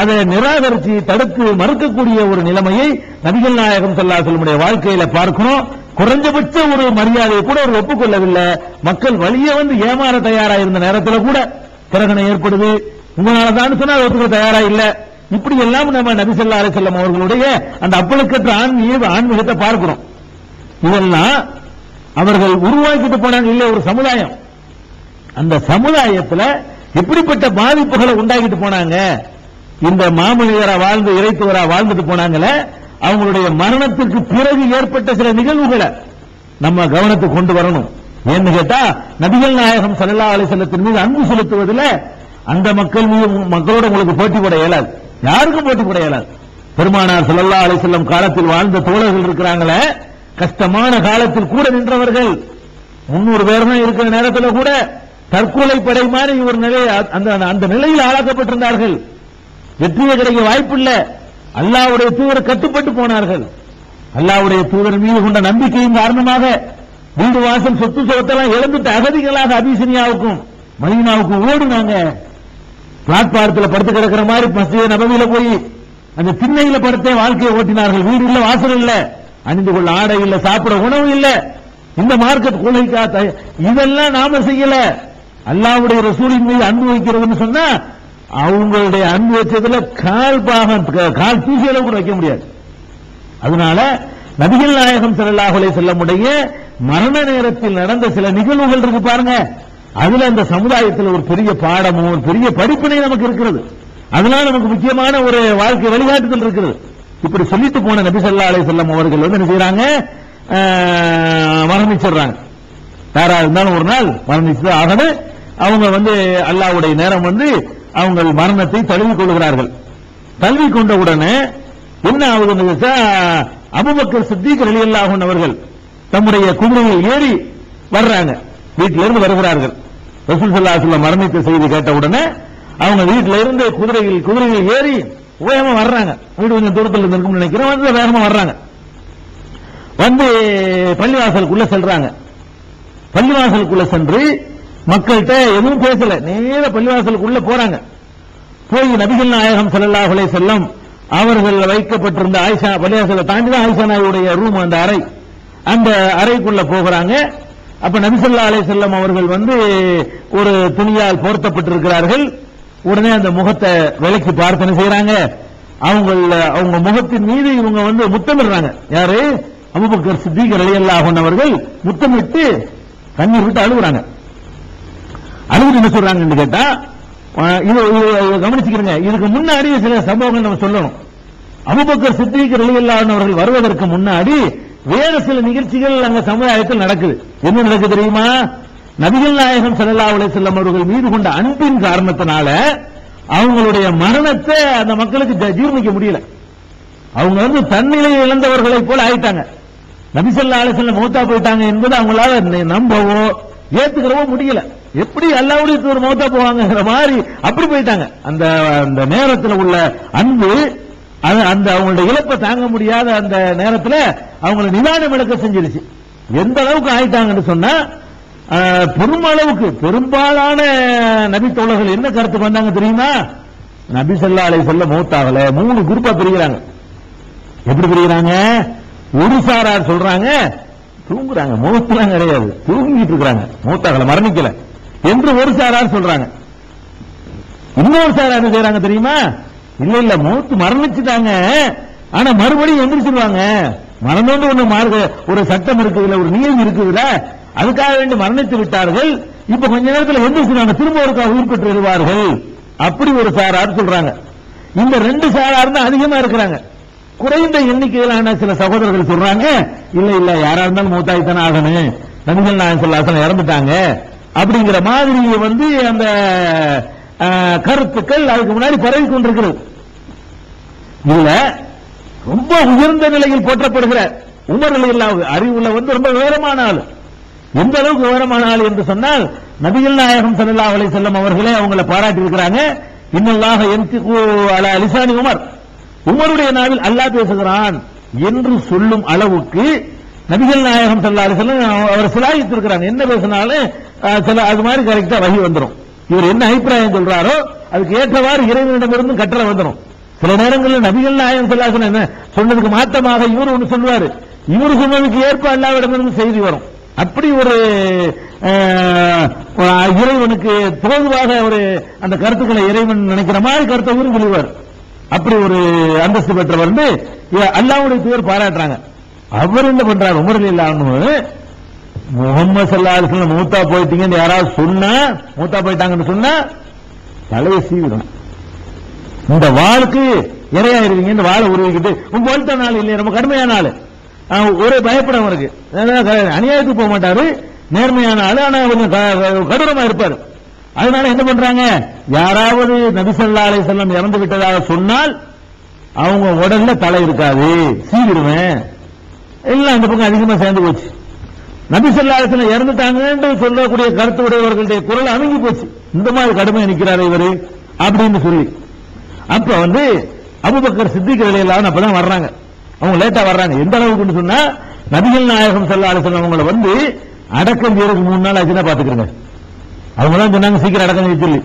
அதை நிராகரிச்சு தடுத்து மறுக்கக்கூடிய ஒரு நிலைமையை நபிகள் நாயகம் ஸல்லல்லாஹு வாழ்க்கையில பார்க்கிறோம். குறைஞ்சபட்ச ஒரு மரியாதையை கூட அவர் ஒப்புக்கொள்ளவில்லை. மக்கள் வழியே வந்து ஏமாற தயாரா இருந்த நேரத்தில் கூட பிரகணம் ஏற்படுது. உங்களால தான் சொன்னா ஒப்புக்க தயாரா இல்ல. இப்படி எல்லாம் நம்ம நபிசல்லா அலிசல்லம் அவர்களுடைய அந்த அப்பழுக்கற்ற ஆன்மீக ஆன்மீகத்தை பார்க்கிறோம். இதெல்லாம் அவர்கள் உருவாக்கிட்டு போனாங்க. இல்ல ஒரு சமுதாயம். அந்த சமுதாயத்தில் எப்படிப்பட்ட பாதிப்புகளை உண்டாக்கிட்டு போனாங்க? இந்த மாமனிதரா வாழ்ந்து இறைத்துவரா வாழ்ந்துட்டு போனாங்களே அவங்களுடைய மரணத்திற்கு பிறகு ஏற்பட்ட சில நிகழ்வுகளை நம்ம கவனத்துக்கு கொண்டு வரணும். ஏன்னு கேட்டா நபிகள் நாயகம் சல்லா அலைஹி மீது அன்பு செலுத்துவதில் அந்த மக்கள் மீது மக்களோட உங்களுக்கு போட்டி போட இயலாது. யாருக்கும் போட்டி போட இயலாது. பெருமானார் சல்லா அலைஹி காலத்தில் வாழ்ந்த தோழர்கள் இருக்கிறாங்களே கஷ்டமான காலத்தில் கூட நின்றவர்கள் முன்னூறு பேர் தான் இருக்கிற நேரத்தில் கூட தற்கொலை படை மாதிரி ஒரு நிலை அந்த அந்த நிலையில் ஆளாக்கப்பட்டிருந்தார்கள். வெற்றியை கிடைக்க வாய்ப்பில்ல. அல்லாவுடைய தூதர் கட்டுப்பட்டு போனார்கள். அல்லாவுடைய தூதர் மீது கொண்ட நம்பிக்கையின் காரணமாக வீடு வாசல் சொத்து சொத்தெல்லாம் இழந்துட்டு அகதிகளாக அபிசினியாவுக்கும் மதீனாவுக்கும் ஓடுனாங்க. பிளாட்பாரத்தில் படுத்து கிடக்கிற மாதிரி மசித நபவியில போய் அந்த திண்ணையில படுத்தே வாழ்க்கையை ஓட்டினார்கள். வீடு இல்ல வாசல் இல்ல. அணிந்து கொள்ள ஆடை இல்ல சாப்பிட உணவு இல்ல. இந்த மார்க்கெட் கொலைக்கா த- இதெல்லாம் நாம செய்யல. அல்லாவுடைய ரசூலின் மீது அன்பு வைக்கிறதுன்னு சொன்னா அவங்களுடைய அன்பு கால் பாகம் கால் தூசியில கூட வைக்க முடியாது. அதனால நபிகள் நாயகம் ஸல்லல்லாஹு செல்லமுடைய மரண நேரத்தில் நடந்த சில நிகழ்வுகள் இருக்கு பாருங்க. அதுல அந்த சமுதாயத்தில் ஒரு பெரிய பாடமும் ஒரு பெரிய படிப்பினை நமக்கு இருக்கிறது. அதனால நமக்கு முக்கியமான ஒரு வாழ்க்கை வழிகாட்டுதல் இருக்கிறது. இப்படி சொல்லிட்டு போன நபி சொல்லா அலை செல்லம் அவர்கள் வந்து என்ன செய்யறாங்க மரணிச்சிடுறாங்க. யாரா இருந்தாலும் ஒரு நாள் மரணிச்சு ஆகணும். அவங்க வந்து அல்லாவுடைய நேரம் வந்து அவங்க மரணத்தை தழுவிக் கொள்கிறார்கள். தழுவி கொண்ட உடனே என்ன ஆகுதுன்னு அபுபக்கர் சித்திக் ரலியல்லாஹு அவர்கள் தம்முடைய குதிரையில் ஏறி வர்றாங்க. வீட்டில இருந்து வருகிறார்கள். ரசூல் சல்லா சொல்ல வஸல்லம் மரணித்த செய்தி கேட்ட உடனே அவங்க வீட்டில இருந்து குதிரையில் குதிரையில் ஏறி வேகமா வர்றாங்க. வீடு கொஞ்சம் தூரத்தில் இருக்கும்னு நினைக்கிறேன். வந்து வேகமா வர்றாங்க. வந்து பள்ளிவாசலுக்குள்ள செல்றாங்க. பள்ளிவாசலுக்குள்ள சென்று மக்கள்கிட்ட எதுவும் பேசல. நேர பள்ளிவாசலுக்குள்ள போறாங்க. போய் நபிகள் நாயகம் செல்லல்லாஹுலே செல்லம் அவர்கள் வைக்கப்பட்டிருந்த ஆயிஷா பள்ளிவாசலை தாண்டி தான் ஆயிஷா நாயுடைய ரூம் அந்த அறை. அந்த அறைக்குள்ள போகிறாங்க. அப்ப நபிசல்லா ஸல்லல்லாஹு செல்லம் அவர்கள் வந்து ஒரு துணியால் போர்த்தப்பட்டிருக்கிறார்கள். உடனே அந்த முகத்தை விலைக்கு பிரார்த்தனை செய்யறாங்க அவங்க அவங்க முகத்தின் மீது இவங்க வந்து முத்தமிடுறாங்க. யாரு? அபூபக்கர் சித்திகர் அலி அல்லாஹன் அவர்கள் முத்தமிட்டு கண்ணீர் விட்டு அழுகுறாங்க. அழுகுது என்ன சொல்றாங்கன்னு கேட்டா அஹ், இது கவனிச்சுக்கிறங்க. இதுக்கு முன்னாடி சில சம்பவங்கள் நம்ம சொல்லணும். அபுபக்கர் சித்திக் ரலியல்லாஹு அவர்கள் வருவதற்கு முன்னாடி வேறு சில நிகழ்ச்சிகள் அங்க சமுதாயத்தில் நடக்குது. என்ன நடக்குது தெரியுமா? நபிகள் நாயகம் ஸல்லல்லாஹு அலைஹி செல்லம் அவர்கள் மீது கொண்ட அன்பின் காரணத்தினால அவங்களுடைய மரணத்தை அந்த மக்களுக்கு ஜீர்ணிக்க முடியல. அவங்க வந்து தன்னிலையை இழந்தவர்களை போல ஆயிட்டாங்க. நபிசல்லா அலிசல்ல மூத்தா போயிட்டாங்க என்பது அவங்களால நம்பவோ ஏத்துக்கிறவோ முடியல. எப்படி அல்லாவுடைய தூர் மௌத்தா போவாங்கங்கிற மாதிரி அப்படி போயிட்டாங்க. அந்த அந்த நேரத்தில் உள்ள அன்பு அது அந்த அவங்களுடைய இழப்பை தாங்க முடியாத அந்த நேரத்தில் அவங்களை நிதானம் இழக்க செஞ்சிருச்சு. எந்த அளவுக்கு ஆயிட்டாங்கன்னு சொன்னா பெருமளவுக்கு பெரும்பாலான நபி தோழர்கள் என்ன கருத்து வந்தாங்க தெரியுமா? நபி செல்லாலை சொல்ல வஸல்லம் மௌத்தாகல மூணு குரூப்பா பிரிக்கிறாங்க. எப்படி பிரிக்கிறாங்க? ஒரு சாரார் சொல்றாங்க தூங்குறாங்க. மூத்தலாம் கிடையாது. தூங்கிட்டு இருக்கிறாங்க. மூத்தாகல மரணிக்கல. என்று ஒரு சாரார் சொல்றாங்க. இன்னொரு சாரார் என்ன செய்யறாங்க தெரியுமா? இல்ல இல்ல மூத்து மரணிச்சுட்டாங்க. ஆனா மறுபடியும் எந்திரிச்சிருவாங்க மரணம்னு ஒண்ணு மாறுக ஒரு சட்டம் இருக்குதுல ஒரு நியதி இருக்குதுல அதுக்காக வேண்டி மரணித்து விட்டார்கள். இப்ப கொஞ்ச நேரத்தில் எந்திரிச்சிருவாங்க திரும்ப ஒருக்கா உயிர் பெற்று வருவார்கள் அப்படி ஒரு சாரார் சொல்றாங்க. இந்த ரெண்டு சாரார் தான் அதிகமா இருக்கிறாங்க. குறைந்த எண்ணிக்கையிலான சில சகோதரர்கள் சொல்றாங்க இல்ல இல்ல யாரா இருந்தாலும் மூத்தாய்த்தானே ஆகணும். நபிகள் நாயகம் சொல்லாசனம் இறந்துட்டாங்க. அப்படிங்கிற மாதிரி வந்து அந்த கருத்துக்கள் அதுக்கு முன்னாடி பரவி கொண்டிருக்கிறது. இதுல ரொம்ப உயர்ந்த நிலையில் போற்றப்படுகிற உமர் அலியல்லாஹு அறிவுள்ள வந்து ரொம்ப விவரமான ஆள். எந்த அளவுக்கு விவரமான ஆள் என்று சொன்னால் நபிகள் நாயகம் சல்லா அலை செல்லம் அவர்களே அவங்களை பாராட்டி இருக்கிறாங்க இன்னல்லாஹ யன்திகு அலா உமர். உமருடைய நாவில் அல்லாஹ் பேசுகிறான் என்று சொல்லும் அளவுக்கு நபிகள் நாயகம் ஸல்லல்லாஹு அவர் சிலாயித்திருக்கிறாங்க என்ன பேசினாலும் சில அது மாதிரி கரெக்டா வகி வந்துடும் இவர் என்ன அபிப்பிராயம் சொல்றாரோ அதுக்கு ஏற்றவாறு இறைவனிடமிருந்து கட்டளை வந்துடும் சில நேரங்களில் நபிகள் நாயகம் சொல்லாசன என்ன சொன்னதுக்கு மாத்தமாக இவர் ஒன்று சொல்லுவாரு. இவர் சொன்னதுக்கு ஏற்ப அல்லாவிடமிருந்து செய்தி வரும். அப்படி ஒரு இறைவனுக்கு தோதுவாக ஒரு அந்த கருத்துக்களை இறைவன் நினைக்கிற மாதிரி கருத்தை இவரும் சொல்லுவார். அப்படி ஒரு அந்தஸ்து பெற்றவர் வந்து அல்லாவுடைய தூதர் பாராட்டுறாங்க. அவர் என்ன பண்றாரு? உமர் இல்லாம முகமது சல்லாஹ் மூத்தா போயிட்டீங்கன்னு யாராவது சொன்னா மூத்தா போயிட்டாங்கன்னு சொன்னா தலையை சீவிடும். இந்த வாளுக்கு இரையாயிருவீங்க இந்த வாழை உருவிக்கிட்டு உங்க வாழ்த்த நாள் இல்லையா ரொம்ப கடுமையான நாள். ஒரே பயப்படம் அவருக்கு. அநியாயத்துக்கு போக மாட்டாரு. நேர்மையான ஆளு ஆனா கொஞ்சம் க- கடூரமா இருப்பாரு. அதனால என்ன பண்றாங்க? யாராவது நபிசல்லா அலை செல்லம் இறந்து விட்டதாக சொன்னால் அவங்க உடல்ல தலை இருக்காது. சீவிடுவேன். எல்லாம் இந்த பக்கம் அதிகமா சேர்ந்து போச்சு. நபிசல்லா அலை செல்லம் இறந்துட்டாங்கன்னு சொல்லக்கூடிய கருத்து உடையவர்களுடைய குரல் அணுகி போச்சு. இந்த மாதிரி கடுமையை நிக்கிறாரு இவரு அப்படின்னு சொல்லி. அப்ப வந்து அபுபக்கர் சித்திக் வேலையிலான அப்பதான் வர்றாங்க. அவங்க லேட்டா வர்றாங்க. எந்த அளவுக்குன்னு சொன்னா நபிகள் நாயகம் செல்ல அலை செல்லம் அவங்களை வந்து அடக்கம் செய்யறதுக்கு மூணு நாள் ஆச்சுன்னா பாத்துக்கிறேங்க. அவங்க தான் சொன்னாங்க சீக்கிரம் அடக்கம் சொல்லி.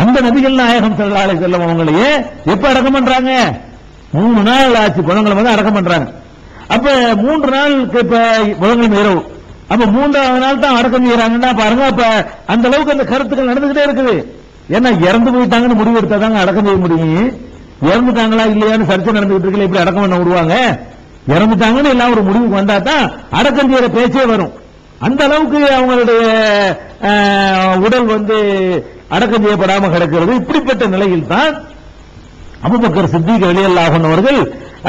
அந்த நபிகள் நாயகம் செல்லாலை அலைஹி அவங்களையே எப்ப அடக்கம் பண்றாங்க? மூணு நாள் ஆச்சு புதன்கிழமை வந்து அடக்கம் பண்றாங்க. அப்ப மூன்று நாளுக்கு இப்ப புதன்கிழமை இரவு. அப்ப மூன்றாவது நாள் தான் அடக்கம் செய்யறாங்கன்னா பாருங்க அப்ப அந்த அளவுக்கு அந்த கருத்துக்கள் நடந்துகிட்டே இருக்குது. ஏன்னா இறந்து போயிட்டாங்கன்னு முடிவு எடுத்தாதாங்க அடக்கம் செய்ய முடியும். இறந்துட்டாங்களா இல்லையான்னு சர்ச்சை நடந்துகிட்டு இருக்கல இப்படி அடக்கம் பண்ண விடுவாங்க. இறந்துட்டாங்கன்னு எல்லாம் ஒரு முடிவுக்கு வந்தா தான் அடக்கம் செய்யற பேச்சே வரும். அந்த அளவுக்கு அவங்களுடைய உடல் வந்து அடக்கம் செய்யப்படாமல் கிடக்கிறது. இப்படிப்பட்ட நிலையில் தான் அபுபக்கர் சித்திக் வெளியல்லாஹன் அவர்கள்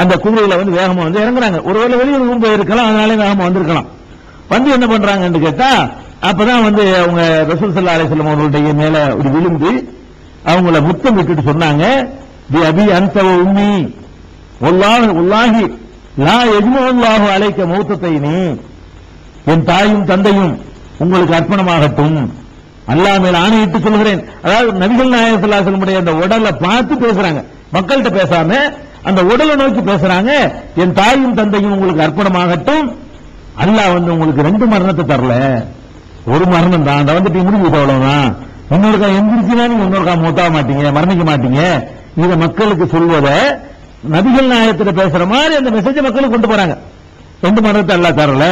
அந்த குதிரையில வந்து வேகமா வந்து இறங்குறாங்க. ஒருவேளை வெளியூர் போய் இருக்கலாம் அதனால வேகமா வந்திருக்கலாம். வந்து என்ன பண்றாங்கன்னு கேட்டா அப்பதான் வந்து அவங்க ரசூல் சல்லா அலிஸ்லாம் அவர்களுடைய மேல ஒரு விழுந்து அவங்கள முத்தம் விட்டுட்டு சொன்னாங்க. தி அபி அந்த உம்மி. உள்ளாகி உல்லாஹி லா எஜ்மல்லாஹு அழைக்க மௌத்தத்தை நீ. என் தாயும் தந்தையும் உங்களுக்கு அர்ப்பணமாகட்டும். அல்லாஹ் மேல் ஆணையிட்டு சொல்கிறேன் அதாவது நபிகள் நாயகம் ஸல்லல்லாஹு அந்த உடலை பார்த்து பேசுறாங்க. மக்கள்கிட்ட பேசாம அந்த உடலை நோக்கி பேசுறாங்க. என் தாயும் தந்தையும் உங்களுக்கு அர்ப்பணமாகட்டும். அல்லாஹ் வந்து உங்களுக்கு ரெண்டு மரணத்தை தரல. ஒரு மரணம் தான். அந்த வந்துட்டு முடிஞ்சு அவ்வளவுதான். இன்னொருக்கா எந்திரிச்சுனா நீங்க இன்னொருக்கா மூத்தாக மாட்டீங்க மரணிக்க மாட்டீங்க. இத மக்களுக்கு சொல்வத நபிகள் நாயகத்தில் பேசுற மாதிரி அந்த மெசேஜ் மக்களுக்கு கொண்டு போறாங்க. ரெண்டு மரணத்தை அல்லா தரல.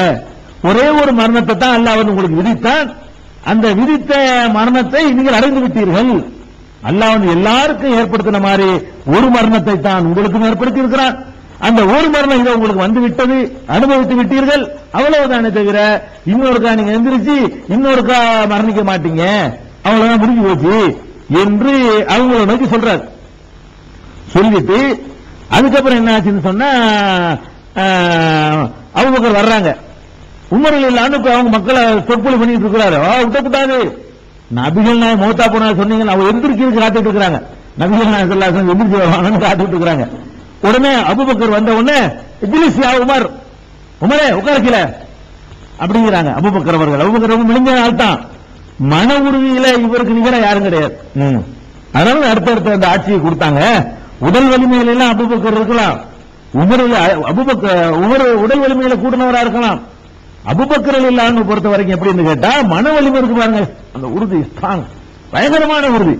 ஒரே ஒரு மரணத்தை தான் அல்ல வந்து உங்களுக்கு விதித்தான். அந்த விதித்த மரணத்தை நீங்கள் அடைந்து விட்டீர்கள். அல்லாஹ் வந்து எல்லாருக்கும் ஏற்படுத்தின மாதிரி ஒரு மரணத்தை தான் உங்களுக்கும் ஏற்படுத்தி இருக்கிறான் அந்த ஒரு மரணம் இதை உங்களுக்கு வந்து விட்டது அனுபவித்து விட்டீர்கள். அவ்வளவுதானே தவிர இன்னொருக்கா நீங்க எந்திரிச்சு இன்னொருக்கா மரணிக்க மாட்டீங்க. அவ்வளவுதான் முடிஞ்சு போச்சு என்று அவங்கள நோக்கி சொல்றாரு. சொல்லிட்டு அதுக்கப்புறம் என்ன ஆச்சுன்னு சொன்னா அவங்க வர்றாங்க. உமரில் இல்லான்னு அவங்க மக்களை சொற்பொழி பண்ணிட்டு இருக்கிறாரு. விட்டக்கூடாது. நபிகள் நாய் மௌத்தா போனா சொன்னீங்க அவங்க எந்திரிக்கிறது காத்துட்டு இருக்கிறாங்க. நபிகள் நாய் சொல்லாசன் எந்திரிச்சு காத்துட்டு இருக்கிறாங்க. உடனே அபுபக்கர் வந்த உடனே இப்லிஸ் யா உமர் உமரே உட்காரக்கில. அப்படிங்கிறாங்க அபுபக்கர் அவர்கள். அபுபக்கர் ரொம்ப மிளிஞ்ச ஆள் தான். மன உறுதியில இவருக்கு நிகர யாரும் கிடையாது. அதனால அடுத்தடுத்த அந்த ஆட்சியை கொடுத்தாங்க. உடல் வலிமையில எல்லாம் அபுபக்கர் இருக்கலாம். உமர் அபுபக்கர் உமர் உடல் வலிமையில கூட்டினவரா இருக்கலாம். அபுபக்கரல் இல்லான்னு பொறுத்த வரைக்கும் எப்படின்னு கேட்டா மன வலிமை இருக்கு பாருங்க அந்த உறுதி ஸ்ட்ராங் பயங்கரமான உறுதி.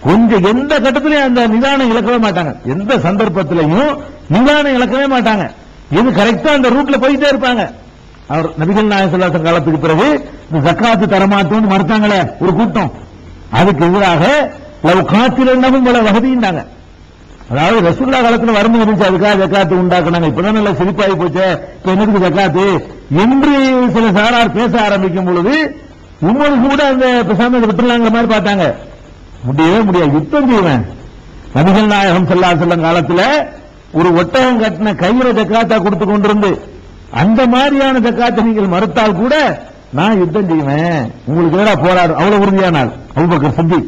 கொஞ்சம் எந்த கட்டத்திலையும் அந்த நிதானம் இழக்கவே மாட்டாங்க. எந்த சந்தர்ப்பத்திலையும் நிதானம் இழக்கவே மாட்டாங்க. இது கரெக்டா அந்த ரூட்ல போயிட்டே இருப்பாங்க. அவர் நபிகள் நாயசல்லாசன் காலத்துக்கு பிறகு இந்த ஜக்காத்து தரமாட்டோம்னு மறுத்தாங்களே ஒரு கூட்டம். அதுக்கு எதிராக லவ் காத்திலும் பல அதாவது ரசூல்லா காலத்தில் வறுமை இருந்துச்சு அதுக்காக ஜக்காத்து உண்டாக்குனாங்க. இப்பதான் நல்லா சிரிப்பாகி போச்சு. இப்ப என்னதுக்கு ஜக்காத்து? என்று சில சாரார் பேச ஆரம்பிக்கும் பொழுது உங்களுக்கு கூட அந்த பேசாம விட்டுலாங்கிற மாதிரி பார்த்தாங்க. முடியவே முடியாது. யுத்தம் செய்வேன். நபிகள் நாயகம் செல்லா செல்லும் காலத்துல ஒரு ஒட்டகம் கட்டின கையில ஜக்காத்தா கொடுத்து கொண்டிருந்து அந்த மாதிரியான ஜக்காத்தை நீங்கள் மறுத்தால் கூட நான் யுத்தம் செய்வேன். உங்களுக்கு எதிராக போராடும் அவ்வளவு உறுதியானால் ஆள் அபூபக்கர் சித்தி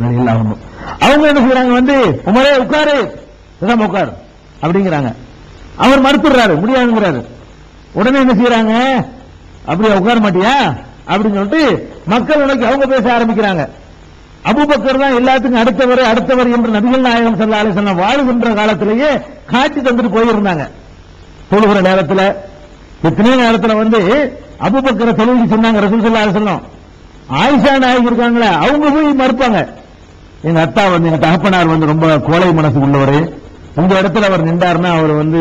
அவங்க. என்ன செய்யறாங்க வந்து உமரே உட்காரு. பேசாம உட்காரு. அப்படிங்கிறாங்க. அவர் மறுத்துடுறாரு. முடியாதுங்கிறாரு. உடனே என்ன செய்யறாங்க அப்படியே உட்கார மாட்டியா? அப்படின்னு சொல்லிட்டு மக்கள் உனக்கு அவங்க பேச ஆரம்பிக்கிறாங்க. அபுபக்கர் தான் எல்லாத்துக்கும் அடுத்தவர் அடுத்தவர் என்று நபிகள் நாயகம் செல்ல அலைஹி வஸல்லம் வாழுகின்ற காலத்திலேயே காட்சி தந்துட்டு போயிருந்தாங்க. தொழுகிற நேரத்தில் எத்தனை நேரத்தில் வந்து அபுபக்கரை தொழுகி சொன்னாங்க ரசூல் சொல்ல அலைஹி வஸல்லம். ஆயிஷா நாயகி இருக்காங்களே அவங்க போய் மறுப்பாங்க. எங்க அத்தா வந்து எங்க தகப்பனார் வந்து ரொம்ப கோழை மனசு உள்ளவர். உங்க இடத்துல அவர் நின்றாருன்னா அவர் வந்து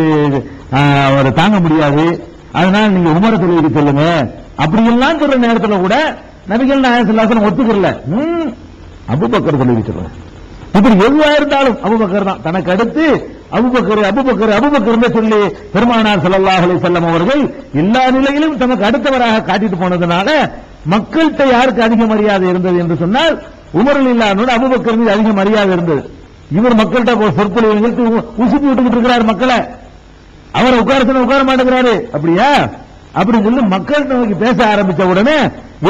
அவர் அவரை தாங்க முடியாது. அதனால நீங்க உமர தொழிலுக்கு சொல்லுங்க. அப்படி எல்லாம் சொல்ற நேரத்தில் கூட நபிகள் நாயசல்லாசன் ஒத்துக்கல ம், அபூபக்கர் தொழுகை சொல்லுங்க இப்படி எதுவா இருந்தாலும் அபுபக்கர் தான். தனக்கு அடுத்து அபுபக்கர் அபுபக்கர் அபுபக்கர் சொல்லி பெருமானார் ஸல்லல்லாஹு அலைஹி வஸல்லம் அவர்கள் எல்லா நிலையிலும் தனக்கு அடுத்தவராக காட்டிட்டு போனதுனால மக்கள்கிட்ட யாருக்கு அதிக மரியாதை இருந்தது என்று சொன்னால் உமரில் இல்லாதோடு அபுபக்கர் மீது அதிக மரியாதை இருந்தது. இவர் மக்கள்கிட்ட ஒரு சொற்பொழிவு உசுப்பி விட்டுக்கிட்டு இருக்கிறார் மக்களை. அவரை உட்கார உட்கார மாட்டேங்கிறாரு. அப்படியா? அப்படின்னு சொல்லி மக்கள் நோக்கி பேச ஆரம்பிச்ச உடனே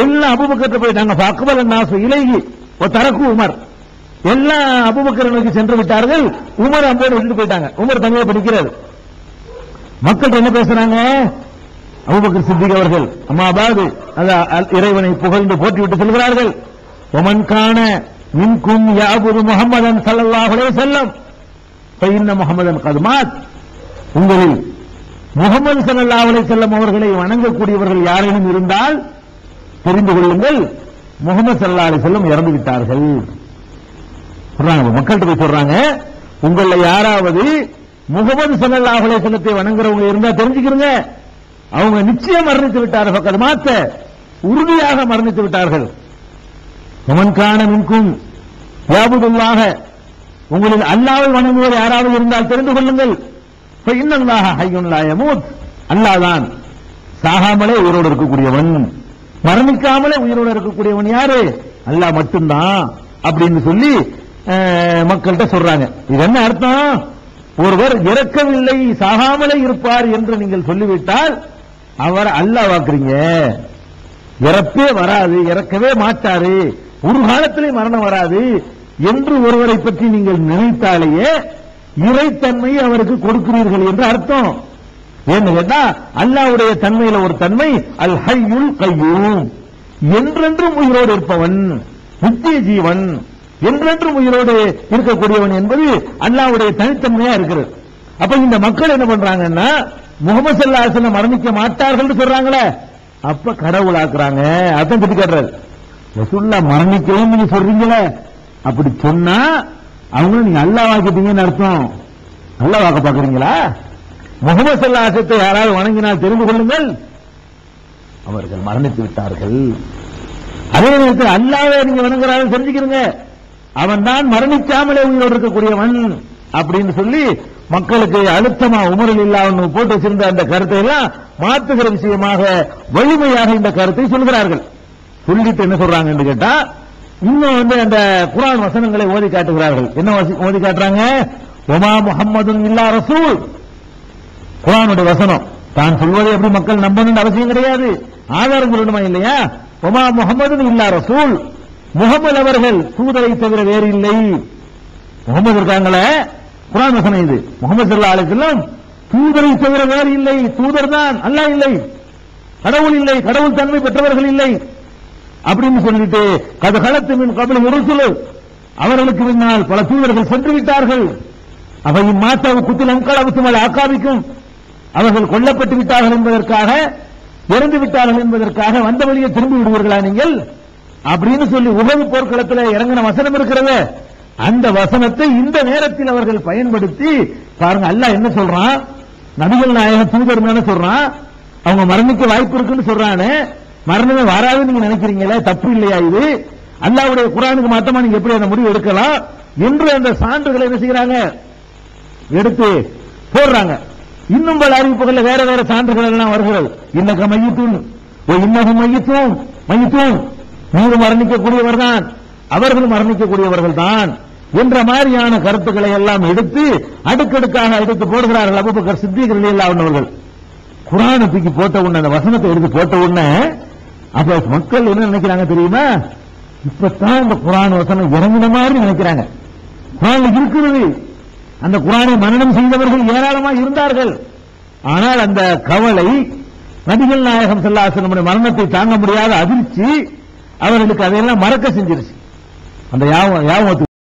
எல்லாம் அபுபக்கத்தை போயிட்டாங்க. அக்பர் நாசு இலகி ஒரு தரக்கு உமர். எல்லா அபுபக்கரனுக்கு சென்று விட்டார்கள். உமர் அம்போடு விட்டுட்டு போயிட்டாங்க. உமர் தனியா படிக்கிறார் மக்கள் என்ன பேசுறாங்க? அபுபக்கர் சித்திக் அவர்கள் அம்மாபாது இறைவனை புகழ்ந்து போட்டி விட்டு செல்கிறார்கள். ஒமன் காண மின்கும் யாபுது முகமதன் ஸல்லல்லாஹு செல்லம் வஸல்லம். முகமதன் கதுமாத் உங்களில் முகமது ஸல்லல்லாஹு செல்லம் அவர்களை வணங்கக்கூடியவர்கள் யாரேனும் இருந்தால் தெரிந்து கொள்ளுங்கள். முகமது ஸல்லல்லாஹு அலைஹி வஸல்லம் இறந்து விட்டார்கள் சொல்றாங்க மக்கள்கிட்ட போய் சொல்றாங்க உங்கள யாராவது முகமது ஸல்லல்லாஹு அலைஹி வணங்குறவங்க இருந்தா தெரிஞ்சுக்கிறங்க அவங்க நிச்சயம் மரணித்து விட்டார்கள் பக்கத்து மாத்த உறுதியாக மரணித்து விட்டார்கள். உமன்கான மின்கும் யாபுதுல்லாக உங்களில் அல்லாவை வணங்குவோர் யாராவது இருந்தால் தெரிந்து கொள்ளுங்கள். இன்னல்லாக ஹையுன் அல்லாதான் சாகாமலே உயிரோடு இருக்கக்கூடியவன். மரணிக்காமலே உயிரோடு இருக்கக்கூடியவன் யாரு? அல்லாஹ் மட்டும்தான் அப்படின்னு சொல்லி மக்கள்கிட்ட சொல்றாங்க. இது என்ன அர்த்தம்? ஒருவர் இறக்கவில்லை சாகாமலே இருப்பார் என்று நீங்கள் சொல்லிவிட்டால் அவர் அல்லாஹ் வாக்குறீங்க இறப்பே வராது இறக்கவே மாட்டாரு. ஒரு காலத்திலே மரணம் வராது என்று ஒருவரை பற்றி நீங்கள் நினைத்தாலேயே இறைத்தன்மையை அவருக்கு கொடுக்கிறீர்கள் என்று அர்த்தம். ஏன்னு கேட்டா அல்லாவுடைய தன்மையில ஒரு தன்மை அல் ஹய்யுல் கையூம். என்றென்றும் உயிரோடு இருப்பவன் நித்திய ஜீவன். என்றென்றும் உயிரோடு இருக்கக்கூடியவன் என்பது அல்லாவுடைய தனித்தன்மையா இருக்கிறது. அப்ப இந்த மக்கள் என்ன பண்றாங்கன்னா முகமது சல்லா மரணிக்க மாட்டார்கள் சொல்றாங்களே. அப்ப கடவுளாக்குறாங்க அதான் திட்டு காட்டுறாரு ரசூல்லா மரணிக்கலன்னு நீங்க சொல்றீங்களே. அப்படி சொன்னா அவங்களும் நீங்க அல்லா வாக்கிட்டீங்கன்னு அர்த்தம். நல்லா வாக்க பாக்குறீங்களா? முகமது சல்லாசத்தை யாராவது வணங்கினால் தெரிந்து கொள்ளுங்கள். அவர்கள் மரணித்து விட்டார்கள். அதே நேரத்தில் அல்லாவே நீங்க வணங்குறாங்க தெரிஞ்சுக்கிறீங்க அவன் தான் மரணிக்காமலே உயிரோடு இருக்கக்கூடியவன் அப்படின்னு சொல்லி மக்களுக்கு அழுத்தமா உமரில் இல்லாமல் போட்டு வச்சிருந்த அந்த கருத்தை எல்லாம் மாற்றுகிற விஷயமாக வலிமையாக இந்த கருத்தை சொல்கிறார்கள். சொல்லிட்டு என்ன சொல்றாங்க என்று கேட்டா இன்னும் வந்து அந்த குரான் வசனங்களை ஓதி காட்டுகிறார்கள். என்ன வசி- ஓதி காட்டுறாங்க? ஒமா முகம்மது இல்லா ரசூல். குரானுடைய வசனம். தான் சொல்வதை எப்படி மக்கள் நம்பணும்னு அவசியம் கிடையாது. ஆதாரம் சொல்லணுமா இல்லையா? ஒமா முகமது இல்லா ரசூல். முகமது அவர்கள் தூதரை தவிர வேறு இல்லை முகமது இருக்காங்களே? குரான் வசனம் இது. முகமது சல்லா அலிசல்லாம் தூதரை தவிர வேறு இல்லை. தூதர் தான் அல்லா இல்லை. கடவுள் இல்லை. கடவுள் தன்மை பெற்றவர்கள் இல்லை. அப்படின்னு சொல்லிட்டு கதகளத்து மின் கபல் உருசுலு அவர்களுக்கு பின்னால் பல தூதர்கள் சென்று விட்டார்கள். அவை மாத்தாவு குத்தில் மலை ஆக்காவிக்கும். அவர்கள் கொல்லப்பட்டு விட்டார்கள் என்பதற்காக இறந்து விட்டார்கள் என்பதற்காக வந்த வழியை திரும்பி விடுவீர்களா நீங்கள்? அப்படின்னு சொல்லி உகவு போர்க்களத்தில் இறங்கின வசனம் இருக்கிறது. அந்த வசனத்தை இந்த நேரத்தில் அவர்கள் பயன்படுத்தி பாருங்க அல்ல என்ன சொல்றான்? நபிகள் நாயகம் தூதர் சொல்றான். அவங்க மரணிக்க வாய்ப்பு இருக்குன்னு சொல்றானே. மரணமே வராதுன்னு நீங்க நினைக்கிறீங்களே? தப்பு இல்லையா இது? அல்லாவுடைய குரானுக்கு மாத்தமா நீங்க எப்படி அந்த முடிவு எடுக்கலாம்? என்று அந்த சான்றுகளை என்ன செய்யறாங்க? எடுத்து போடுறாங்க. இன்னும் பல அறிவிப்புகள்ல வேற வேற சான்றுகள் எல்லாம் வருகிறது. இன்னக்க மையத்தும் ஓ இன்னகும் மையத்தும் மையத்தும். நீர் மரணிக்கக்கூடியவர் தான். அவர்கள் மரணிக்கக்கூடியவர்கள் தான். என்ற மாதிரியான கருத்துக்களை எல்லாம் எடுத்து அடுக்கடுக்காக எடுத்து போடுகிறார்கள் அபுபக்கர் சித்திகள் அவர்கள். குரானை தூக்கி போட்ட உடனே அந்த வசனத்தை எடுத்து போட்ட உடனே அப்ப மக்கள் என்ன நினைக்கிறாங்க தெரியுமா? இப்பதான் இந்த குரான் வசனம் இறங்கின மாதிரி நினைக்கிறாங்க. குரான் இருக்கிறது. அந்த குரானை மரணம் செய்தவர்கள் ஏராளமாக இருந்தார்கள். ஆனால் அந்த கவலை நபிகள் நாயகம் செல்லாசனுடைய மரணத்தை தாங்க முடியாத அதிர்ச்சி அவர்களுக்கு அதையெல்லாம் மறக்க செஞ்சிருச்சு. அந்த யாவும் யாபகத்துக்கு